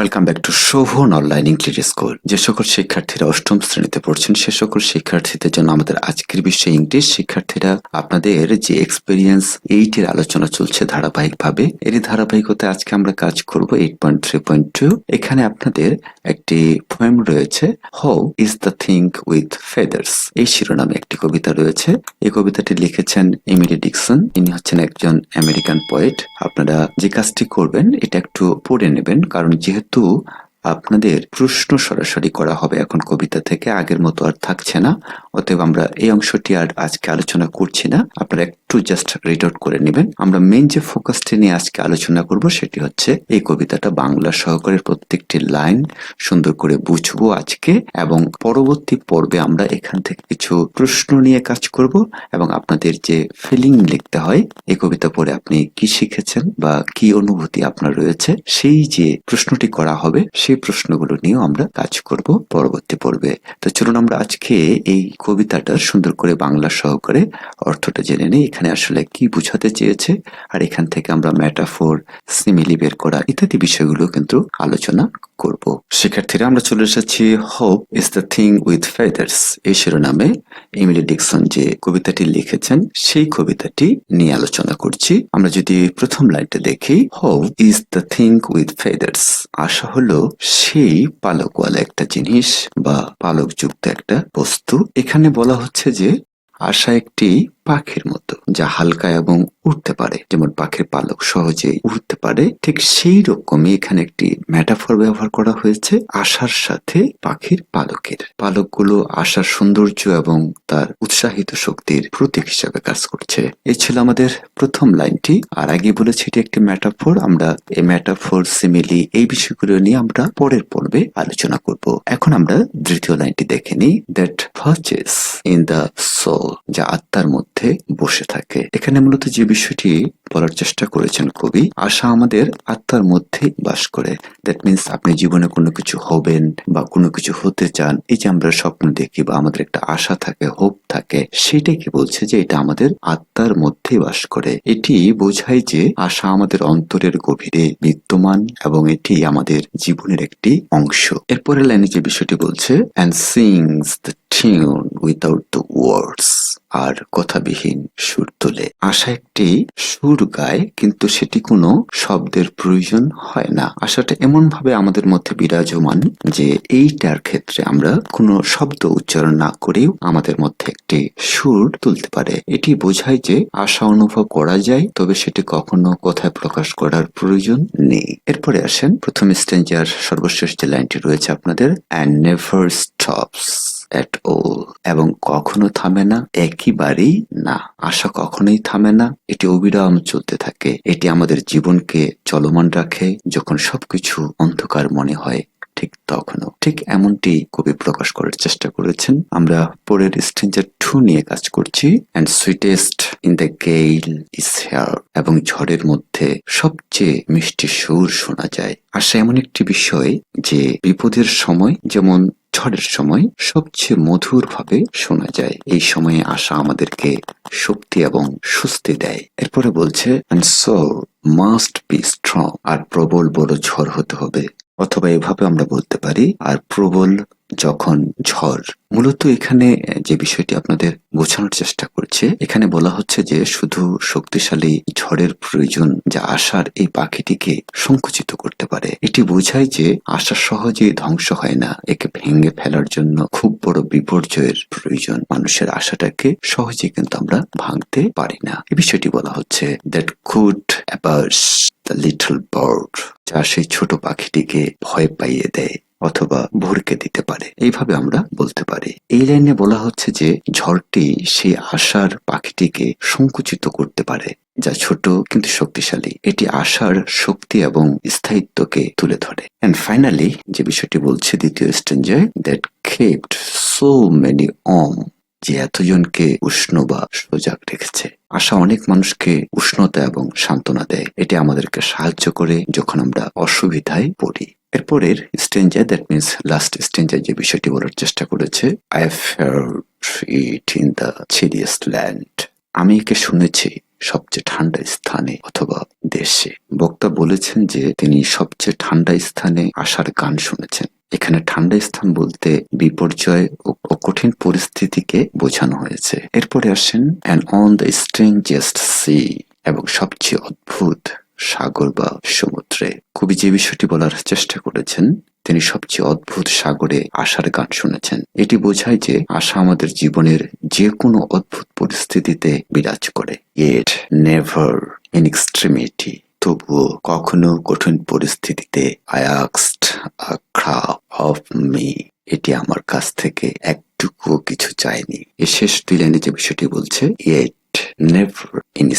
Welcome back to Shobhan online English school যে সকল শিক্ষার্থীরা অষ্টম শ্রেণীতে পড়ছেন, সে সকল শিক্ষার্থীদের জন্য আমাদের আজকের বিষয় ইংলিশ শিক্ষার্থীরা, আপনাদের যে এক্সপিরিয়েন্স এইটের আলোচনা চলছে ধারাবাহিকভাবে এর ধারাবাহিকতা আজকে আমরা কাজ করব eight point three point two এখানে আপনাদের একটি পোয়েম রয়েছে hope is the thing with feathers এই শিরোনামে একটি কবিতা রয়েছে। এই কবিতাটি লিখেছেন এমিলি ডিকসন ইনি হচ্ছেন একজন আমেরিকান পোয়েট আপনারা যে কাজটি করবেন, এটা একটু পড়ে নেবেন, কারণ যেহেতু কিন্তু আপনাদের প্রশ্ন সরাসরি করা হবে এখন কবিতা থেকে, আগের মতো আর থাকছে না। অতএব আমরা এই অংশটি আর আজকে আলোচনা করছি না। আপনারা একটু জাস্ট রিড আউট করে নেবেন। আমরা মেন যে ফোকাসটি নিয়ে আজকে আলোচনা করব সেটি হচ্ছে এই কবিতাটা বাংলা সহকারের প্রত্যেকটি লাইন সুন্দর করে বুঝব আজকে এবং পরবর্তী পর্বে আমরা এখান থেকে কিছু প্রশ্ন নিয়ে কাজ করব এবং আপনাদের যে ফিলিং লিখতে হয়, এই কবিতা পড়ে আপনি কি শিখেছেন বা কি অনুভূতি আপনার রয়েছে, সেই যে প্রশ্নটি করা হবে সেই প্রশ্নগুলো নিয়েও আমরা কাজ করব পরবর্তী পর্বে। তো চলুন আমরা আজকে এই কবিতাটা সুন্দর করে বাংলা সহকারে অর্থটা জেনে নিই, এখানে আসলে কি বুঝাতে চেয়েছে, আর এখান থেকে আমরা ম্যাটাফোর সিমিলি বের করা ইত্যাদি বিষয়গুলো কিন্তু আলোচনা করব। শিক্ষার্থীরা, আমরা চলে এসেছি hope is the thing with feathers এই শিরোনামে। এমিলি ডিকসন যে কবিতাটি লিখেছেন, সেই কবিতাটি নিয়ে আলোচনা করছি। আমরা যদি প্রথম লাইনটা দেখি hope is the thing with feathers আশা হলো সেই পালকওয়ালা একটা জিনিস বা পালকযুক্ত একটা বস্তু। এখানে বলা হচ্ছে যে, আশা একটি পাখির মতো, যা হালকা এবং উঠতে পারে। যেমন পাখির পালক সহজেই উঠতে পারে, ঠিক সেই রকমই এখানে একটি ম্যাটাফর ব্যবহার করা হয়েছে, আশার সাথে পাখির পালকের। পালকগুলো আশার সৌন্দর্য এবং তার উৎসাহিত শক্তির প্রতীক হিসাবে কাজ করছে। এ ছিল আমাদের প্রথম লাইনটি, আর আগে বলেছি এটি একটি ম্যাটাফোর আমরা এই ম্যাটাফোর সিমিলি এই বিষয়গুলো নিয়ে আমরা পরের পর্বে আলোচনা করব। এখন আমরা দ্বিতীয় লাইনটি দেখে নিই that perches in the soul যা আত্মার মধ্যে বসে থাকে। এখানে মূলত যে বিষয়টি বলার চেষ্টা করেছেন কবি। আশা আমাদের আত্মার মধ্যে বাস করে। দ্যাট মিনস আপনি জীবনে কোনো কিছু হবেন বা কোনো কিছু হতে চান, এই যে আমরা স্বপ্ন দেখি বা আমাদের একটা আশা থাকে হোপ থাকে, সেটাই কি বলছে যে এটা আমাদের আত্মার মধ্যে বাস করে। এটি বোঝায় যে আশা আমাদের অন্তরের গভীরে বিদ্যমান এবং এটি আমাদের জীবনের একটি অংশ। এরপরে লাইনে যে বিষয়টি বলছে and sings the tune without the words আর কথাবিহীন সুর তোলে। আশা একটি সুর গায়, কিন্তু সেটি কোনো শব্দের প্রয়োজন হয় না। আশাটা এমন ভাবে আমাদের মধ্যে বিরাজমান যে এইটার ক্ষেত্রে আমরা কোনো শব্দ উচ্চারণ না করেও আমাদের মধ্যে একটি সুর তুলতে পারে। এটি বোঝায় যে আশা অনুভব করা যায়, তবে সেটি কখনো কথায় প্রকাশ করার প্রয়োজন নেই। এরপরে আসেন প্রথম স্টেঞ্জার সর্বশেষ যে লাইনটি রয়েছে আপনাদের and never stops at all এবং কখনো থামে না একইবারেই না। আশা কখনোই থামে না। এটি অবিরাম চলতে থাকে। এটি আমাদের জীবনকে চলমান রাখে। যখন সবকিছু অন্ধকার মনে হয় ঠিক তখনও ঠিক এমনটি কবি প্রকাশ করার চেষ্টা করেছেন। আমরা পরের স্ট্রেঞ্জার টু নিয়ে কাজ করছি। And sweetest in the gale is heard এবং ঝড়ের মধ্যে সবচেয়ে মিষ্টি সুর শোনা যায়। আশা এমন একটি বিষয় যে বিপদের সময়, যেমন ঝড়ের সময়, সবচেয়ে মধুর ভাবে শোনা যায়। এই সময়ে আশা আমাদেরকে শক্তি এবং স্বস্তি দেয়। এরপরে বলছে and so must be strong আর প্রবল বড় ঝড় হতে হবে। অথবা এভাবে আমরা বলতে পারি, আর প্রবল যখন ঝড়। মূলত এখানে যে বিষয়টি আপনাদের বোঝানোর চেষ্টা করছে, এখানে বলা হচ্ছে যে শুধু শক্তিশালী ঝড়ের প্রয়োজন যা আশার এই পাখিটিকে সংকুচিত করতে পারে। এটি বোঝায় যে আশা সহজেই ধ্বংস হয় না, একে ভেঙে ফেলার জন্য খুব বড় বিপর্যয়ের প্রয়োজন। মানুষের আশাটাকে সহজে কিন্তু আমরা ভাঙতে পারি না। এই বিষয়টি বলা হচ্ছে that could abash the little bird যা সেই ছোট পাখিটিকে ভয় পাইয়ে দেয় অথবা ভরকে দিতে পারে। এইভাবে আমরা বলতে পারি। এই লাইনে বলা হচ্ছে যে ঝড়টি সেই আশার পাখিটিকে সংকুচিত করতে পারে, যা ছোট কিন্তু শক্তিশালী। এটি আশার শক্তি এবং স্থায়িত্বকে তুলে ধরে। অ্যান্ড ফাইনালি যে বিষয়টি বলছে দ্বিতীয় স্টেঞ্জে that kept so many warm যে এতজনকে উষ্ণ বা সজাগ রেখেছে। আশা অনেক মানুষকে উষ্ণতা এবং সান্ত্বনা দেয়। এটি আমাদেরকে সাহায্য করে যখন আমরা অসুবিধায় পড়ি। এরপরের স্টেঞ্জার দ্যাট মিনস লাস্ট স্টেঞ্জার যে বিষয়টি বলার চেষ্টা করেছে I it in the chilliest land আমি একে শুনেছি সবচেয়ে ঠান্ডা স্থানে অথবা দেশে। বক্তা বলেছেন যে তিনি সবচেয়ে ঠান্ডা স্থানে আসার গান শুনেছেন। এখানে ঠান্ডা স্থান বলতে বিপর্যয় ও কঠিন পরিস্থিতিকে বোঝানো হয়েছে। এরপরে আসেন and on the strangest sea এবং সবচেয়ে অদ্ভুত সাগর বা সমুদ্রে। কবি যে বিষয়টি বলার চেষ্টা করেছেন, তিনি সবচেয়ে অদ্ভুত সাগরে আশার গান শুনেছেন। এটি বোঝায় যে আশা আমাদের জীবনের যে কোনো অদ্ভুত পরিস্থিতিতে বিরাজ করে। ইট নেভার ইন এক্সট্রিমিটি তবুও কখনো কঠিন পরিস্থিতিতে আই আক্সড আ অফ মি এটি আমার কাছ থেকে একটুকুও কিছু চায়নি। এই শেষ দুই লাইনে যে বিষয়টি বলছে ইট নেভার ইন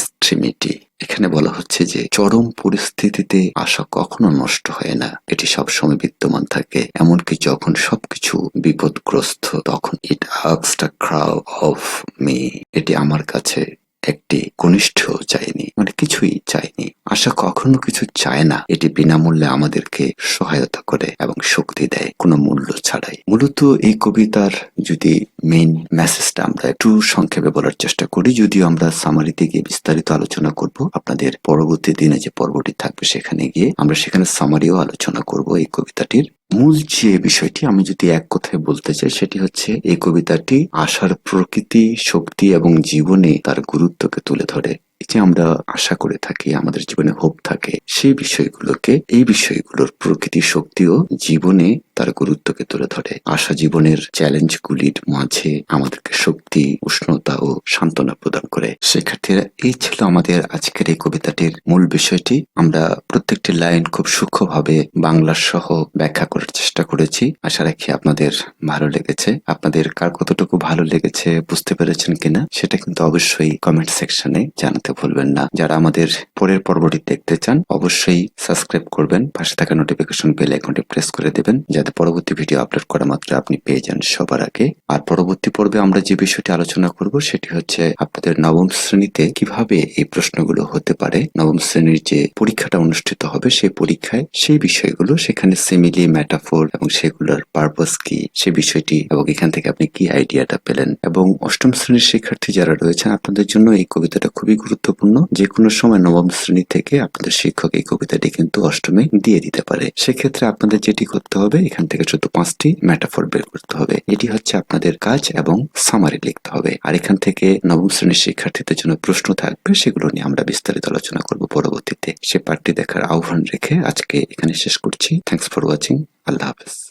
এখানে বলা হচ্ছে যে চরম পরিস্থিতিতে আশা কখনো নষ্ট হয় না। এটি সবসময় বিদ্যমান থাকে, এমনকি যখন সবকিছু বিপদগ্রস্ত, তখন ইট আক্সড আ ক্রাউ অফ মি এটি আমার কাছে একটি কনিষ্ঠ চাইনি মানে কিছুই চাইনি আশা কখনো কিছু চায় না। এটি বিনামূল্যে আমাদেরকে সহায়তা করে এবং শক্তি দেয়। কোনো মূল্য ছাড়াই। মূলত এই কবিতার যদি মেইন মেসেজটা আমরা একটু সংক্ষেপে বলার চেষ্টা করি, যদিও আমরা সামারিতে গিয়ে বিস্তারিত আলোচনা করব, আপনাদের পরবর্তী দিনে যে পর্বটি থাকবে সেখানে গিয়ে আমরা সেখানে সামারিও আলোচনা করব এই কবিতাটির। মূল যে বিষয়টি আমি যদি এক কথায় বলতে চাই, সেটি হচ্ছে এই কবিতাটি আশার প্রকৃতি, শক্তি এবং জীবনে তার গুরুত্বকে তুলে ধরে। যে আমরা আশা করে থাকি, আমাদের জীবনে হোপ থাকে, সেই বিষয়গুলোকে, এই বিষয়গুলোর প্রকৃতি, শক্তিও জীবনে তার গুরুত্বকে তুলে ধরে। আশা জীবনের চ্যালেঞ্জগুলির মাঝে আমাদেরকে শক্তি, উষ্ণতা ও সান্ত্বনা প্রদান করে। শিক্ষার্থীরা, এই ছিল আমাদের আজকের এই কবিতাটির মূল বিষয়টি। আমরা প্রত্যেকটি লাইন খুব সূক্ষ্মভাবে বাংলা সহ ব্যাখ্যা করার চেষ্টা করেছি। আশা রাখি আপনাদের ভালো লেগেছে। আপনাদের কার কতটুকু ভালো লেগেছে, বুঝতে পেরেছেন কিনা, সেটা কিন্তু অবশ্যই কমেন্ট সেকশনে জানাতে ভুলবেন না। যারা আমাদের পরের পর্বটি দেখতে চান, অবশ্যই সাবস্ক্রাইব করবেন, পাশে থাকা নোটিফিকেশন বেল আইকনটি প্রেস করে দেবেন, যাতে পরবর্তী ভিডিও আপলোড করা মাত্র আপনি পেয়ে যান সবার আগে। আর পরবর্তী পর্বে আমরা যে বিষয়টি আলোচনা করব, সেটি হচ্ছে আপনাদের নবম শ্রেণীতে কীভাবে এই প্রশ্নগুলো হতে পারে, নবম শ্রেণির যে পরীক্ষাটা অনুষ্ঠিত হবে, সেই পরীক্ষায় সেই বিষয়গুলো, সেখানে সিমিলি ম্যাটাফোর এবং সেগুলোর পারপাস কি, সে বিষয়টি এবং এখান থেকে আপনি কি আইডিয়াটা পেলেন? এবং অষ্টম শ্রেণির শিক্ষার্থী যারা রয়েছেন, আপনাদের জন্য এই কবিতাটা খুবই গুরুত্বপূর্ণ। যে কোনো সময় নবম শ্রেণি থেকে আপনাদের শিক্ষক এই কবিতাটি কিন্তু অষ্টমে দিয়ে দিতে পারে। সেক্ষেত্রে আপনাদের যেটি করতে হবে, এখান থেকে শুধু পাঁচটি ম্যাটাফোর বের করতে হবে। এটি হচ্ছে আপনাদের কাজ এবং সামারি লিখতে হবে। আর এখান থেকে নবম শ্রেণির শিক্ষার্থীদের জন্য প্রশ্ন থাকবে, সেগুলো নিয়ে আমরা বিস্তারিত আলোচনা করব পরবর্তীতে। সে পার্টটি দেখার আহ্বান রেখে আজকে এখানে শেষ করছি। থ্যাংকস ফর ওয়াচিং আল্লাহ হাফেজ।